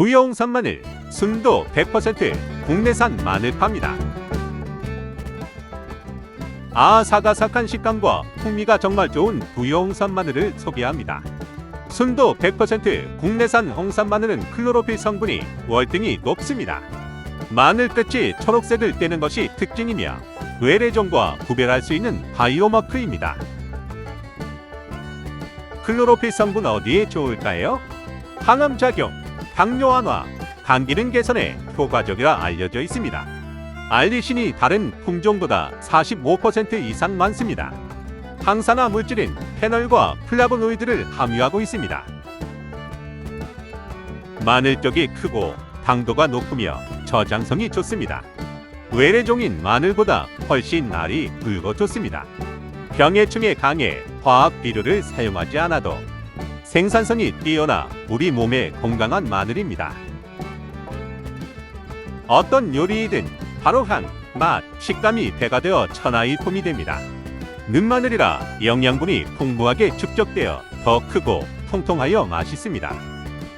부여홍산 마늘, 순도 100% 국내산 마늘 팝니다. 아삭아삭한 식감과 풍미가 정말 좋은 부여홍산 마늘을 소개합니다. 순도 100% 국내산 홍산 마늘은 클로로필 성분이 월등히 높습니다. 마늘 끝이 초록색을 떼는 것이 특징이며 외래종과 구별할 수 있는 바이오마크입니다. 클로로필 성분 어디에 좋을까요? 항암 작용, 당뇨 완화, 간 기능 개선에 효과적이라 알려져 있습니다. 알리신이 다른 품종보다 45% 이상 많습니다. 항산화 물질인 페놀과 플라보노이드를 함유하고 있습니다. 마늘 쪽이 크고 당도가 높으며 저장성이 좋습니다. 외래종인 마늘보다 훨씬 알이 굵어 좋습니다. 병해충에 강해 화학 비료를 사용하지 않아도 생산성이 뛰어나 우리 몸에 건강한 마늘입니다. 어떤 요리이든 바로 향, 맛, 식감이 배가 되어 천하일품이 됩니다. 는마늘이라 영양분이 풍부하게 축적되어 더 크고 통통하여 맛있습니다.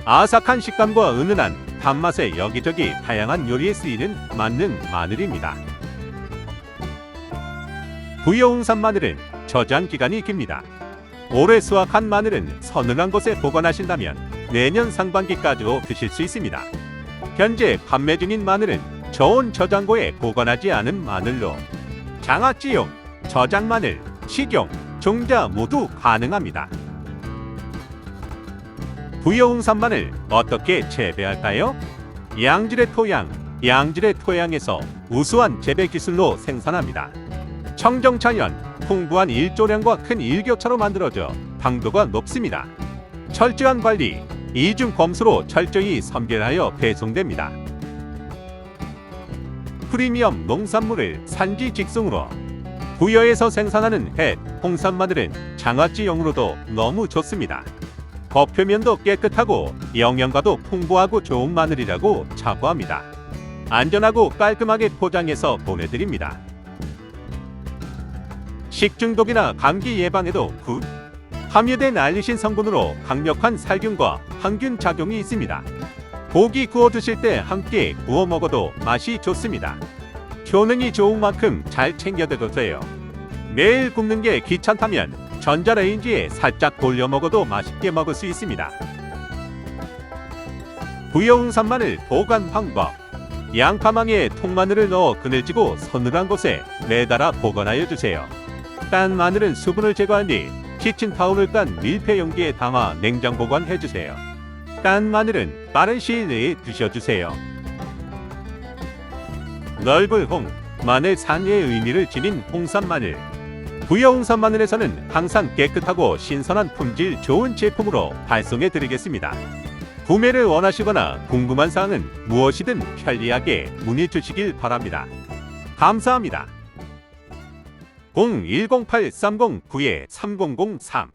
아삭한 식감과 은은한 단맛에 여기저기 다양한 요리에 쓰이는 만능 마늘입니다. 부여홍산 마늘은 저장 기간이 깁니다. 올해 수확한 마늘은 서늘한 곳에 보관하신다면 내년 상반기까지도 드실 수 있습니다. 현재 판매 중인 마늘은 저온 저장고에 보관하지 않은 마늘로 장아찌용, 저장 마늘, 식용, 종자 모두 가능합니다. 부여홍산 마늘 어떻게 재배할까요? 양질의 토양, 양질의 토양에서 우수한 재배 기술로 생산합니다. 청정자연, 풍부한 일조량과 큰 일교차로 만들어져 당도가 높습니다. 철저한 관리, 이중 검수로 철저히 선별하여 배송됩니다. 프리미엄 농산물을 산지 직송으로 부여에서 생산하는 햇, 홍산 마늘은 장아찌용으로도 너무 좋습니다. 겉표면도 깨끗하고 영양가도 풍부하고 좋은 마늘이라고 자부합니다. 안전하고 깔끔하게 포장해서 보내드립니다. 식중독이나 감기 예방에도 굿. 함유된 알리신 성분으로 강력한 살균과 항균 작용이 있습니다. 고기 구워 드실 때 함께 구워 먹어도 맛이 좋습니다. 효능이 좋은 만큼 잘 챙겨 드세요. 매일 굽는 게 귀찮다면 전자레인지에 살짝 돌려 먹어도 맛있게 먹을 수 있습니다. 부여홍산 마늘 보관 방법 양파망에 통마늘을 넣어 그늘지고 서늘한 곳에 매달아 보관하여 주세요. 딴 마늘은 수분을 제거한 뒤 키친 타올을 깐 밀폐 용기에 담아 냉장 보관해 주세요. 딴 마늘은 빠른 시일 내에 드셔주세요. 넓은 홍, 마늘 산의 의미를 지닌 홍산 마늘. 부여 홍산 마늘에서는 항상 깨끗하고 신선한 품질 좋은 제품으로 발송해 드리겠습니다. 구매를 원하시거나 궁금한 사항은 무엇이든 편리하게 문의 주시길 바랍니다. 감사합니다. 0108-309-3003